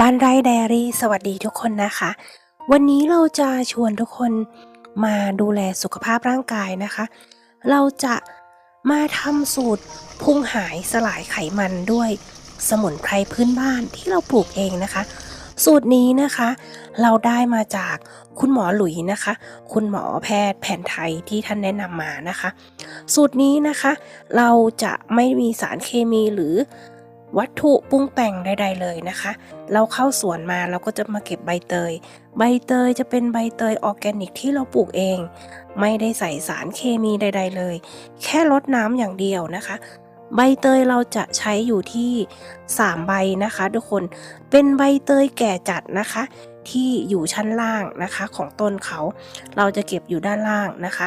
บ้านไร่ไดอารี่สวัสดีทุกคนนะคะ วันนี้เราจะชวนทุกคนมาดูแลสุขภาพร่างกายนะคะ เราจะมาทำสูตรพุงหายสลายไขมันด้วยสมุนไพรพื้นบ้านที่เราปลูกเองนะคะ สูตรนี้นะคะ เราได้มาจากคุณหมอหลุยนะคะ คุณหมอแพทย์แผนไทยที่ท่านแนะนำมานะคะ สูตรนี้นะคะ เราจะไม่มีสารเคมีหรือ วัตถุปรุงแต่งใดๆเลยนะคะ เราเข้าสวนมาเราก็จะมาเก็บใบเตย ใบเตยจะเป็นใบเตยออร์แกนิกที่เราปลูกเอง ไม่ได้ใส่สารเคมีใด ๆ เลย แค่ลดน้ำอย่างเดียวนะคะ ใบเตยเราจะใช้อยู่ที่ 3 ใบนะคะ ทุกคน เป็นใบเตยแก่จัดนะคะที่อยู่ชั้นล่างนะคะของต้นเขา เราจะเก็บอยู่ด้านล่างนะคะ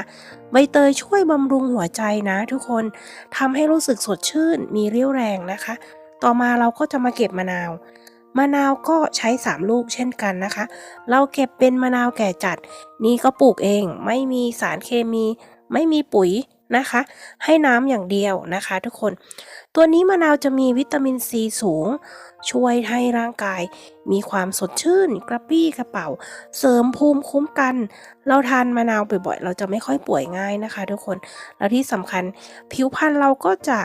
ใบเตยช่วยบำรุงหัวใจนะทุกคนทำให้รู้สึกสดชื่นมีเรี่ยวแรงนะคะ ต่อมาเราก็จะมาเก็บมะนาว มะนาวก็ใช้ 3 ลูกเช่นกันนะคะ เราเก็บเป็นมะนาวแก่จัด นี่ก็ปลูกเอง ไม่มีสารเคมี ไม่มีปุ๋ย นะคะ ให้น้ำอย่างเดียวนะคะ ทุกคน ตัวนี้มะนาวจะมีวิตามินซีสูง ช่วยให้ร่างกาย มีความสดชื่น กระปรี้กระเป๋า เสริมภูมิคุ้มกัน เราทานมะนาวบ่อยๆ เราจะไม่ค่อยป่วยง่ายนะคะ ทุกคน แล้วที่สำคัญผิวพรรณเราก็จะ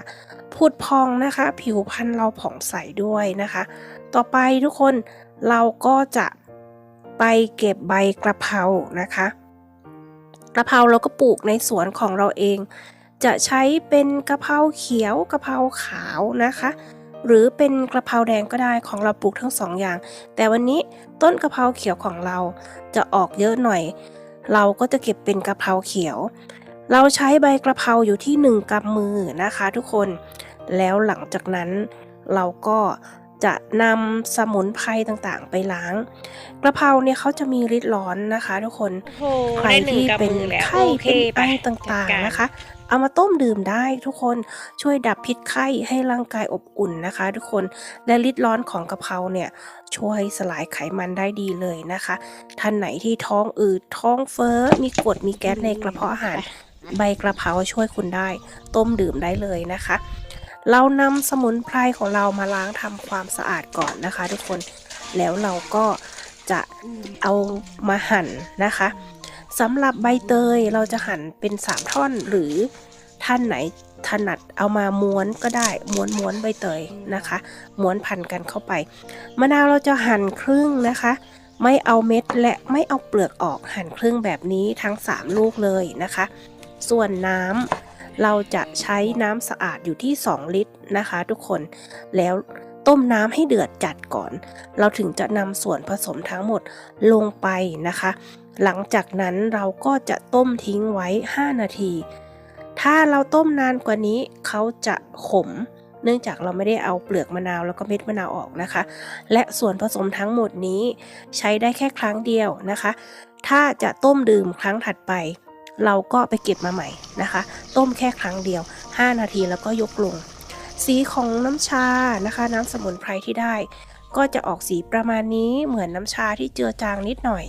ผุดพองนะคะ ผิวพรรณเราผ่องใสด้วยนะคะ ต่อไปทุกคนเราก็จะไปเก็บใบกระเพรานะคะ กระเพราเราก็ปลูกในสวนของเราเอง จะใช้เป็นกระเพราเขียวกระเพราขาวนะคะ หรือเป็นกระเพราแดงก็ได้ของเราปลูกทั้งสองอย่าง แต่วันนี้ต้นกระเพราเขียวของเราจะออกเยอะหน่อย เราก็จะเก็บเป็นกระเพราเขียว เราใช้ใบกระเพราอยู่ที่หนึ่งกำมือนะคะ ทุกคน แล้วหลังจากนั้นเราก็ จะนำสมุนไพรต่างๆ ไปล้าง กระเพราเนี่ยเขาจะมีฤทธิ์ร้อนนะคะ ทุกคนโอ้โหใครได้หนึ่งที่กำเป็นมือแล้วไข้โอเคเป็นไอไปต่างจัดกรๆนะคะ เอามาต้มดื่มได้ทุกคนช่วยดับพิษไข้ให้ร่างกายอบอุ่นนะคะ ทุกคนและฤทธิ์ร้อนของกะเพราเนี่ยช่วยสลายไขมันได้ดีเลยนะคะ ท่านไหนที่ท้องอืดท้องเฟ้อมีกรดมีแก๊สในกระเพาะอาหารใบกระเพราช่วยคุณได้ ต้มดื่มได้เลยนะคะ เรานำสมุนไพรของเรามาล้างทำความสะอาดก่อนนะคะ ทุกคนแล้วเราก็จะเอามาหั่นนะคะสำหรับใบเตยเราจะหั่นเป็น 3 ท่อนหรือท่านไหนถนัดเอามาม้วนก็ได้ม้วนม้วนใบเตยนะคะ ม้วนพันกันเข้าไป มะนาวเราจะหั่นครึ่งนะคะ ไม่เอาเม็ดและไม่เอาเปลือกออกหั่นครึ่งแบบนี้ทั้ง 3 ลูกเลยนะคะ ส่วนน้ำ เราจะใช้น้ำสะอาดอยู่ที่ 2 ลิตรนะคะ ทุกคนแล้วต้มน้ำให้เดือดจัดก่อน เราถึงจะนำส่วนผสมทั้งหมดลงไปนะคะ หลังจากนั้นเราก็จะต้มทิ้งไว้ 5 นาที ถ้าเราต้มนานกว่านี้เขาจะขม เนื่องจากเราไม่ได้เอาเปลือกมะนาวแล้วก็เม็ดมะนาวออกนะคะ และส่วนผสมทั้งหมดนี้ใช้ได้แค่ครั้งเดียวนะคะ ถ้าจะต้มดื่มครั้งถัดไป เราก็ไปเก็บมาใหม่นะคะ ต้มแค่ครั้งเดียว 5 นาทีแล้วก็ยกลง สีของน้ำชานะคะ น้ำสมุนไพรที่ได้ ก็จะออกสีประมาณนี้เหมือนน้ำชาที่เจือจางนิดหน่อย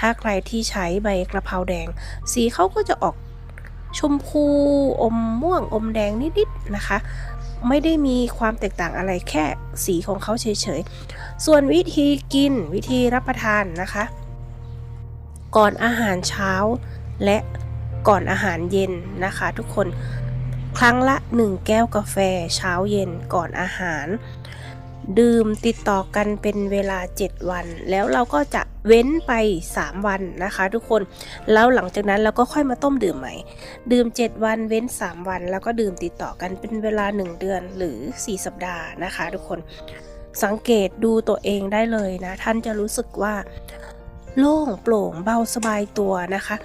ถ้าใครที่ใช้ใบกระเพราแดง สีเขาก็จะออกชมพูอมม่วงอมแดงนิดๆนะคะ ไม่ได้มีความแตกต่างอะไรแค่สีของเขาเฉยๆ ส่วนวิธีกินวิธีรับประทานนะคะ ก่อนอาหารเช้า และก่อนอาหารเย็นนะคะ ทุกคนครั้งละ 1 แก้วกาแฟเช้าเย็นก่อนอาหาร ดื่มติดต่อกันเป็นเวลา 7 วัน แล้วเราก็จะเว้นไป 3 วันนะคะ ทุกคนแล้วหลังจากนั้นเราก็ค่อยมาต้มดื่มใหม่ ดื่ม 7 วันเว้น 3 วัน แล้วก็ดื่มติดต่อกันเป็นเวลา 1 เดือนหรือ 4 สัปดาห์นะคะ ทุกคนสังเกตดูตัวเองได้เลยนะ ท่านจะรู้สึกว่า โล่งโปร่งเบาสบายตัวนะคะ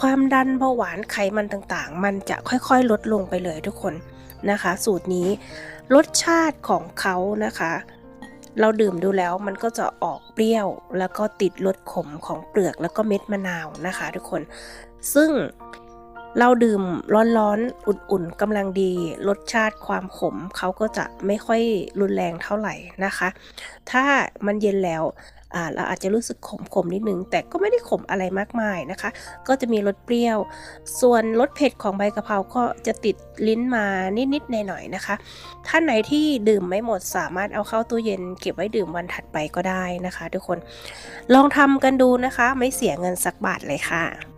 ความดันเบาหวานไขมันต่างๆ มันจะค่อยๆ ลดลงไปเลยทุกคนนะคะ สูตรนี้รสชาติของเขานะคะ เราดื่มดูแล้วมันก็จะออกเปรี้ยว แล้วก็ติดรสขมของเปลือกแล้วก็เม็ดมะนาวนะคะ ทุกคน ซึ่งเราดื่มร้อนๆ อุ่นๆกำลังดี รสชาติความขมเขาก็จะไม่ค่อยรุนแรงเท่าไหร่นะคะ ถ้ามันเย็นแล้ว เราอาจจะรู้สึกขมๆนิดนึง แต่ก็ไม่ได้ขมอะไรมากมายนะคะ ก็จะมีรสเปรี้ยว ส่วนรสเผ็ดของใบกะเพราก็จะติดลิ้นมานิดๆหน่อยๆนะคะ ท่านไหนที่ดื่มไม่หมดสามารถเอาเข้าตู้เย็นเก็บไว้ดื่มวันถัดไปก็ได้นะคะ ทุกคนลองทำกันดูนะคะ ไม่เสียเงินสักบาทเลยค่ะ